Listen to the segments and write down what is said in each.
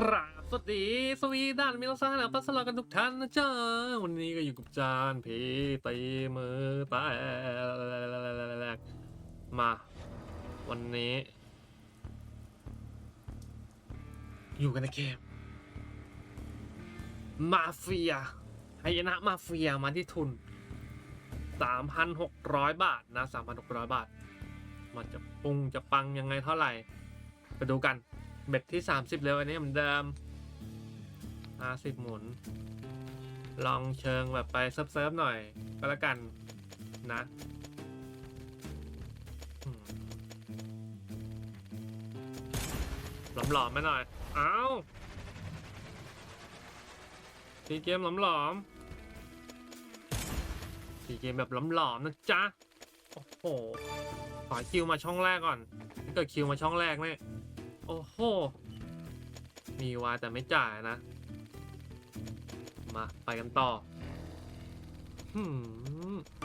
กราบสวัสดี สวีดันมิลซ่าแล้วปัสลากันทุกท่านนะจ๊ะ วันนี้ก็อยู่กับจานเพตีมือแตกมา วันนี้ อยู่กันในเกม มาเฟียไฮยนะมาเฟียมาที่ทุน 3,600 บาทนะ 3,600 บาท มันจะปุงจะปังยังไงเท่าไหร่ ไปดูกัน เบ็ดที่ 30 เร็วอันนี้เหมือนเดิม50หมุน ลองเชิงแบบไปเซิร์ฟๆหน่อยก็แล้วกันนะอืมหลอมๆไปหน่อย เอา้าสีเกมหลอมๆสีเกมแบบหลอมๆนะจ๊ะ โอ้โห ขอคิวมาช่องแรกก่อน เกิดคิวมาช่องแรกเนี่ย โอ้โห มีวาแต่ไม่จ่ายนะ มาไปกันต่อ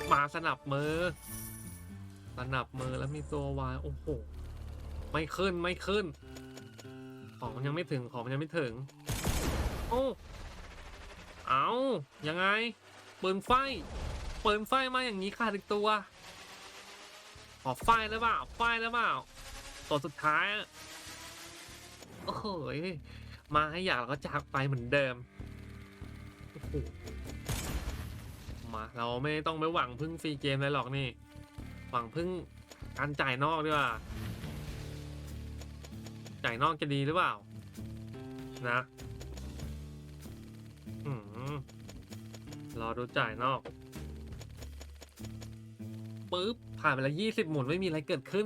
หมาสนับมือ สนับมือแล้วมีตัววายโอ้โห ไม่ขึ้นไม่ขึ้น ของมันยังไม่ถึงของมันยังไม่ถึง โอ้เอายังไง ปืนไฟ ปืนไฟมาอย่างนี้ขาดอีกตัว ขอไฟหรือเปล่าไฟหรือเปล่าตัวสุดท้าย โอ้โหยมาให้อยากแล้วก็จากไปเหมือนเดิมโอ้โหมาเราไม่ต้องไปหวังพึ่งฟรีเกมเลยหรอกนี่ หวังพึ่งการจ่ายนอกดีกว่า จ่ายนอกจะดีหรือเปล่า นะอืมรอดูจ่ายนอกปุ๊บผ่านไปแล้วยี่สิบหมุนไม่มีอะไรเกิดขึ้น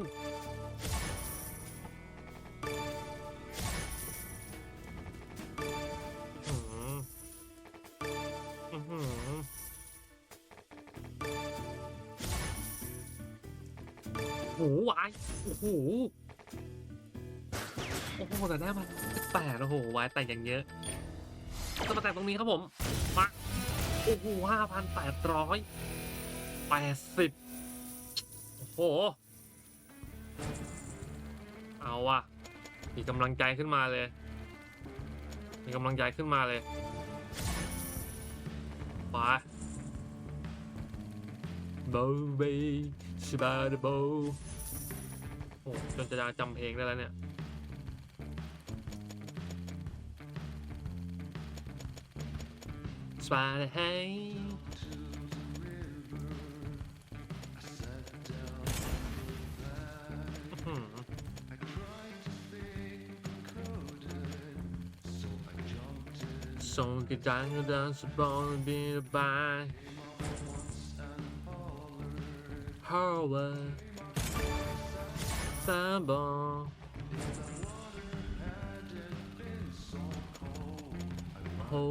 าย โอ้โห โอ้โห แต่ได้มาแปดโอ้โห วายแต่อย่างเยอะจะมาแต่งตรงนี้ครับผม มา โอ้โหห้าพันแปดร้อยแปดสิบโอ้โห เอาว่ะมีกำลังใจขึ้นมาเลย มีกำลังใจขึ้นมาเลยไปโบเบชิบาเดโบ อ้จนจะจำเพลงได้แล้วเนี่ยสบายเลยให้อื้อหือส่งกระจายกระดานสปอนบีบายฮาวเวอร์ ซาบอนโอ้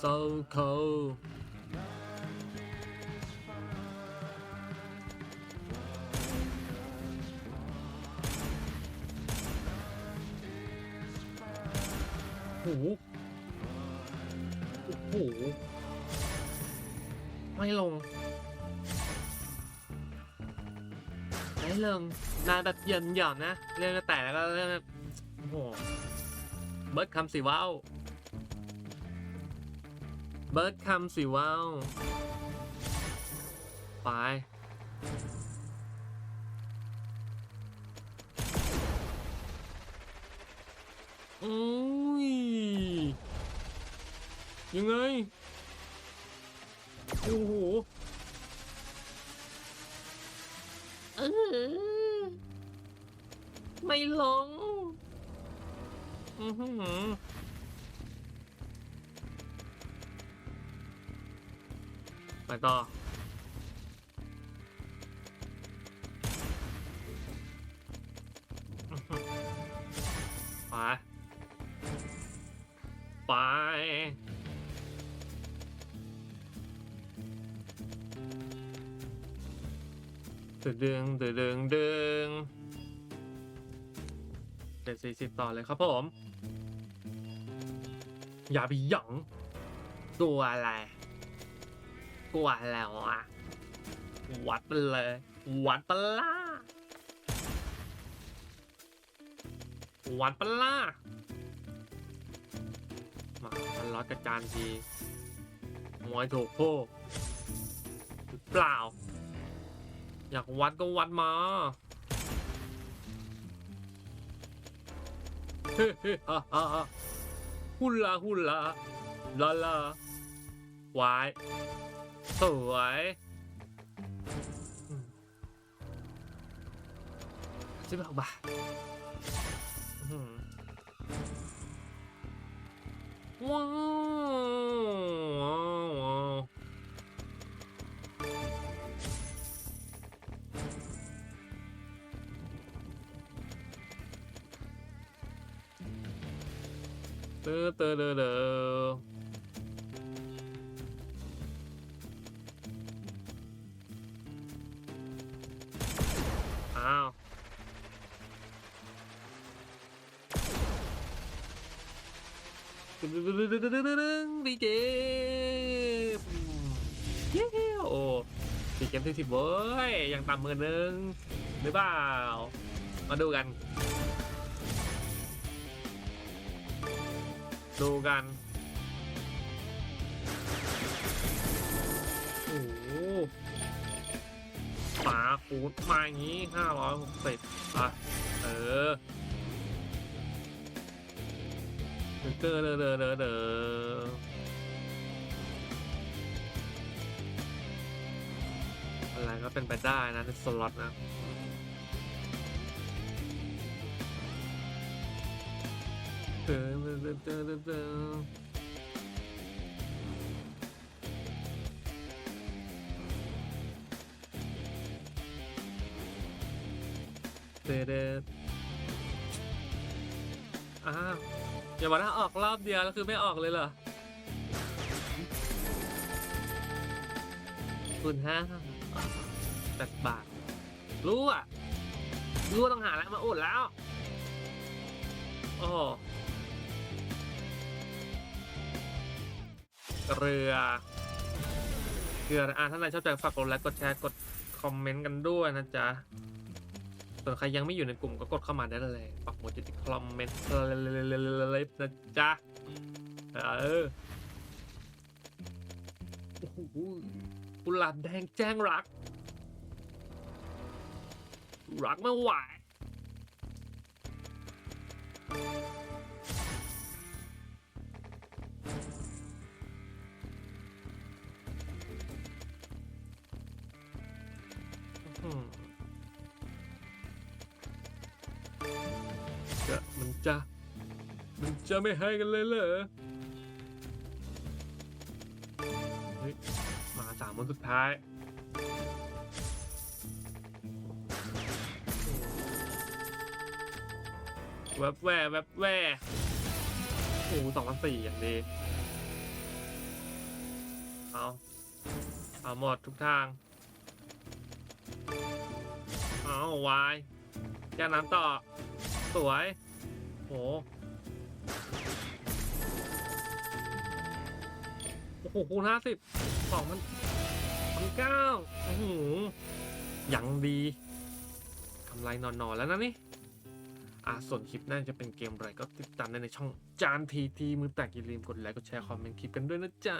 so cold โอ้โหไม่ลง ไม่ลงนานแบบหย่อนหย่อนนะ เรื่องแต่แล้วก็เรื่องโอ้โหเบิร์ดคำสิว้าวเบิร์ดคำสิว้าวไปอุ้ยยังไงโอ้โห เออ ไม่ลงไปต่อ ตึดึงตึดึงดึงเจ็ดสี่สิบต่อเลยครับผม อย่าไปหยองกลัวอะไรกลัวแล้วอะ วัดไปเลย วัดไปล่ะวัดปล่ะมามันล็อตกระจานทีมวยถูกโพกหรือเปล่า อยากวัดก็วัดมาเฮ้เฮ้ฮ่าฮ่าฮ่าฮุลาฮุลาลาลาวายสวยสิบหกบาทอื้อหือว้า เตอเตอเตอเตออ้าวดีเจเย้โอ้ดีเกมที่สิบเว้ยยังต่ำหมือนหนึ่งหรือเปล่า มาดูกัน ดูกัน โอ้โหปาคูดมาอย่างนี้ห้าร้อยหกสิบอะ เออเดอเดอเดอเดอเดออะไรก็เป็นไปได้นะในสล็อตนะ เติอ้าวอย่าบอกนะออกรอบเดียวแล้วคือไม่ออกเลยเหรอคุณห้าแปดบาท รู้อะ รู้ต้องหาแล้วมาอุดแล้ว โอ้ เรือเรืออะท่านใดชอบใจฝากกดไลค์กดแชร์กดคอมเมนต์กันด้วยนะจ๊ะ ส่วนใครยังไม่อยู่ในกลุ่มก็กดเข้ามาได้เลยปักหมุดจะติดคอมเมนต์เลยนะจ๊ะ เออโอ้โหกุหลาบแดงแจ้งรัก รักไม่ไหว จะมันจะมันจะไม่ให้กันเลยเหรอเฮ้ยมาสามวันสุดท้ายแวบแวแวบแวโอ้สองพันสี่อย่างดีเอาเอาหมดทุกทาง เอาวายแก้น้ำต่อ สวย โหโอ้โหคูณห้าสิบสองพันพันเก้าโอ้โหยังดีกำไรนอนๆแล้วนะนี่อะส่วนคลิปหน่าจะเป็นเกมอะไรก็ติดตามได้ในช่องจานทีทีมือแตกอย่าลืมกดไลค์กดแชร์คอมเมนต์คลิปกันด้วยนะจ๊ะ